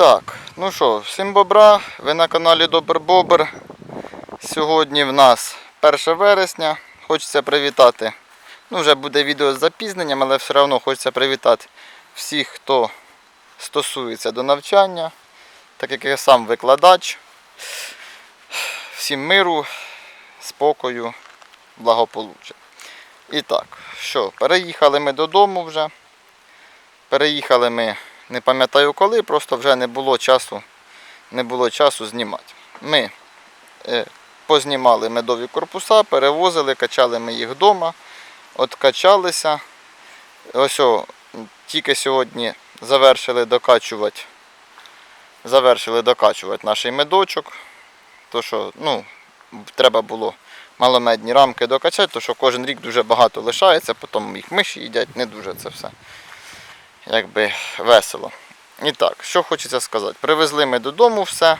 Так, ну що, всім бобра, ви на каналі Добр Бобр. Сьогодні в нас 1 вересня. Хочеться привітати. Ну, вже буде відео з запізненням, але все одно хочеться привітати всіх, хто стосується до навчання, так як я сам викладач. Всім миру, спокою, благополуччя. І так, що, переїхали ми додому вже. Переїхали ми, не пам'ятаю коли, просто вже не було часу, не було часу знімати. Ми е, познімали медові корпуса, перевозили, качали ми їх вдома, откачалися. Ось о, тільки сьогодні завершили докачувати, завершили докачувати наш медочок. То що, ну, треба було маломедні рамки докачати, тому що кожен рік дуже багато лишається, потім їх миші їдять, не дуже це все якби весело. І так, що хочеться сказати. Привезли ми додому все,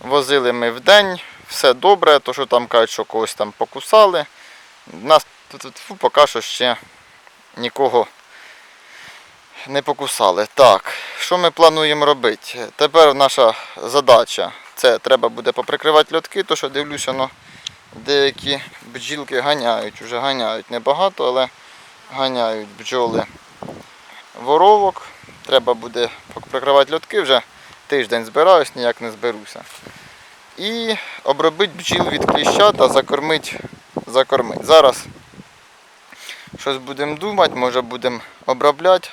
возили ми в день, все добре, то що там кажуть, що когось там покусали. Нас фу, поки що ще нікого не покусали. Так, що ми плануємо робити? Тепер наша задача це треба буде поприкривати льотки, то що дивлюся, ну, деякі бджілки ганяють, вже ганяють небагато, але ганяють бджоли воровок. Треба буде прикривати льотки, вже тиждень збираюсь, ніяк не зберуся. І обробити бджіл від кліща та закормити. закормити. Зараз щось будемо думати, може будемо обробляти.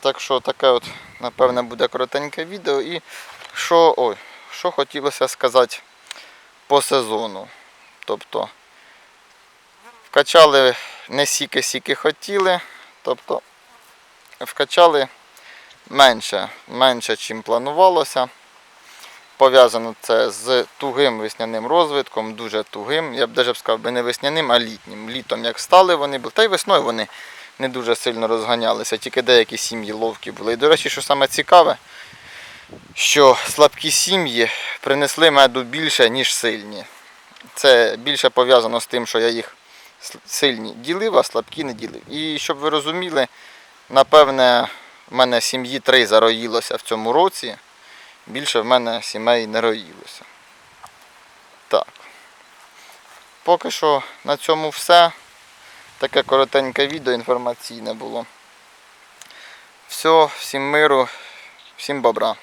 Так що таке от, напевне, буде коротеньке відео. І що, ой, що хотілося сказати по сезону. Тобто вкачали не сіки-сіки хотіли. Тобто вкачали менше, менше, чим планувалося. Пов'язано це з тугим весняним розвитком, дуже тугим. Я б навіть сказав би не весняним, а літнім. Літом як стали вони та й весною вони не дуже сильно розганялися, тільки деякі сім'ї ловкі були. І, до речі, що саме цікаве, що слабкі сім'ї принесли меду більше, ніж сильні. Це більше пов'язано з тим, що я їх сильні ділив, а слабкі не ділив. І щоб ви розуміли, напевне, в мене сім'ї три зароїлося в цьому році. Більше в мене сімей не роїлося. Так. Поки що на цьому все. Таке коротеньке відео інформаційне було. Все, всім миру, всім бобра.